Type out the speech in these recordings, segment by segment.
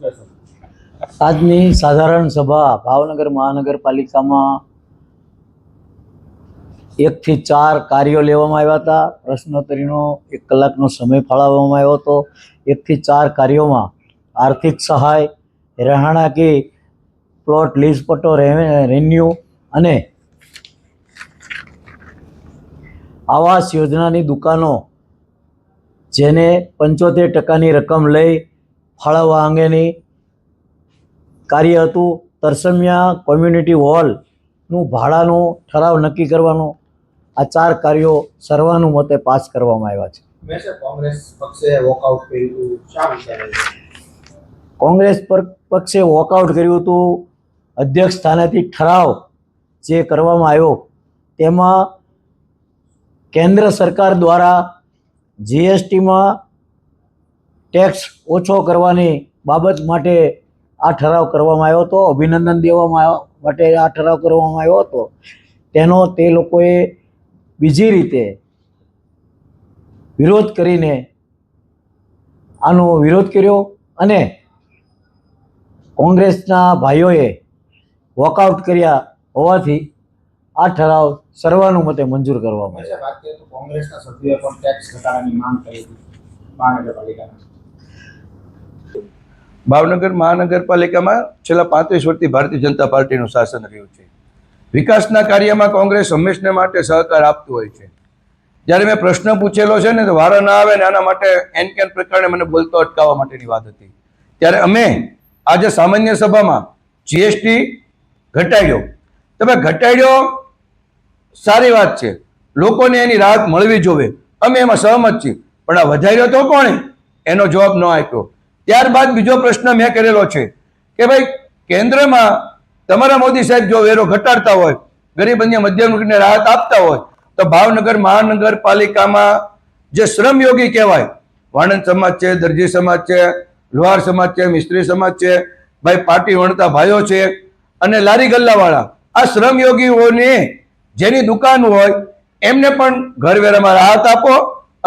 આજની સાધારણ સભા ભાવનગર મહાનગરપાલિકામાં એકથી ચાર કાર્યો લેવામાં આવ્યા હતા. પ્રશ્નોત્તરીનો એક કલાકનો સમય ફાળવવામાં આવ્યો હતો. એકથી ચાર કાર્યોમાં આર્થિક સહાય, રહેણાંકી, પ્લોટ લીઝ પટ્ટો રેન્યુ અને આવાસ યોજનાની દુકાનો જેને પંચોતેર ટકાની રકમ લઈ ફાળવવા અંગેની કાર્ય હતું. તરસમિયા કોમ્યુનિટી હોલનું ભાડાનો ઠરાવ નક્કી કરવાનો. આ ચાર કાર્યો સર્વાનુમતે પાસ કરવામાં આવ્યા છે. કોંગ્રેસ પક્ષે વોકઆઉટ કર્યું કોંગ્રેસ પક્ષે વોકઆઉટ કર્યું હતું. અધ્યક્ષ સ્થાનેથી ઠરાવ જે કરવામાં આવ્યો તેમાં કેન્દ્ર સરકાર દ્વારા જીએસટીમાં ટેક્સ ઓછો કરવાની બાબત માટે આ ઠરાવ કરવામાં આવ્યો હતો, અભિનંદન દેવામાં માટે આ ઠરાવ કરવામાં આવ્યો હતો. તેનો તે લોકોએ બીજી રીતે વિરોધ કરીને આનો વિરોધ કર્યો અને કોંગ્રેસના ભાઈઓએ વોકઆઉટ કર્યા હોવાથી આ ઠરાવ સર્વાનુમતે મંજૂર કરવામાં આવ્યો. કોંગ્રેસના સભ્યોએ પણ ટેક્સ ઘટાડાની માંગ કરી હતી મહાનગરપાલિકાના ભાવનગર મહાનગરપાલિકામાં છેલ્લા પાંત્રીસ વર્ષથી ભારતીય જનતા પાર્ટીનું શાસન રહ્યું છે. વિકાસના કાર્યમાં કોંગ્રેસ હંમેશને માટે સહકાર આપતું હોય છે. જ્યારે મેં પ્રશ્ન પૂછેલો છે ને તો વારો ના આવે ને આના માટે એન કેન પ્રકારે મને બોલતો અટકાવવા માટેની વાત હતી. ત્યારે અમે આજે સામાન્ય સભામાં જીએસટી ઘટાડ્યો. તમે ઘટાડ્યો સારી વાત છે. લોકોને એની રાહત મળવી જોવે. અમે એમાં સહમત છીએ. પણ આ વધાર્યો તો કોણે? એનો જવાબ ન આપ્યો. ત્યારબાદ બીજો પ્રશ્ન મેં કરેલો છે કે ભાઈ, કેન્દ્રમાં તમારા મોદી સાહેબ જો વેરો ઘટાડતા હોય, ગરીબ અન્ય મધ્યમ વર્ગને રાહત આપતા હોય, તો ભાવનગર મહાનગરપાલિકામાં જે શ્રમયોગી કહેવાય, વાણંદ સમાજ છે, દરજી સમાજ છે, લુહાર સમાજ છે, મિસ્ત્રી સમાજ છે, ભાઈ પાટી વણતા ભાઈઓ છે અને લારી ગલ્લાવાળા, આ શ્રમયોગીઓને જેની દુકાન હોય, એમને પણ ઘર વેરામાં રાહત આપો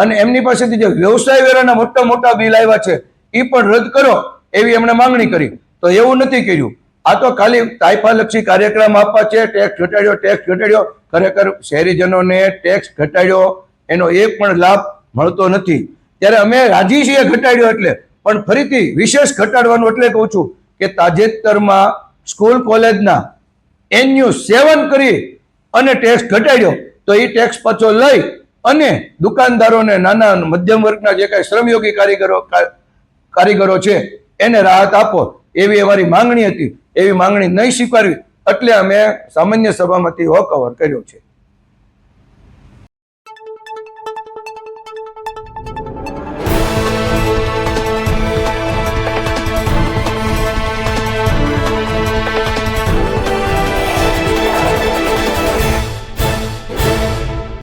અને એમની પાસેથી જે વ્યવસાય વેરાના મોટા મોટા બિલ આવ્યા છે એ પણ રદ કરો એવી એમણે માંગણી કરી. તો એવું નથી કર્યું. આ તો ખાલી તાઇફાલક્ષી કાર્યક્રમ આપવા છે ટેક્સ ઘટાડ્યો ટેક્સ ઘટાડ્યો. ખરેખર શહેરીજનોને ટેક્સ ઘટાડ્યો, એનો એક પણ લાભ મળતો નથી. ત્યારે અમે રાજી છીએ ઘટાડ્યો એટલે. પણ ફરીથી વિશેષ ઘટાડવાનું એટલે કહું છું કે તાજેતરમાં સ્કૂલ કોલેજના એનયુ સેવન કરી અને ટેક્સ ઘટાડ્યો. તો એ ટેક્સ પાછો લઈ અને દુકાનદારોને નાના મધ્યમ વર્ગના જે કાંઈ શ્રમયોગી કારીગરો કારીગરો છે, એને રાહત આપો. એવી અમારી માંગણી હતી. એવી માંગણી નહીં સ્વીકારવી. એટલે અમે સામાન્ય સભામાંથી વોકઓવર કર્યો છે.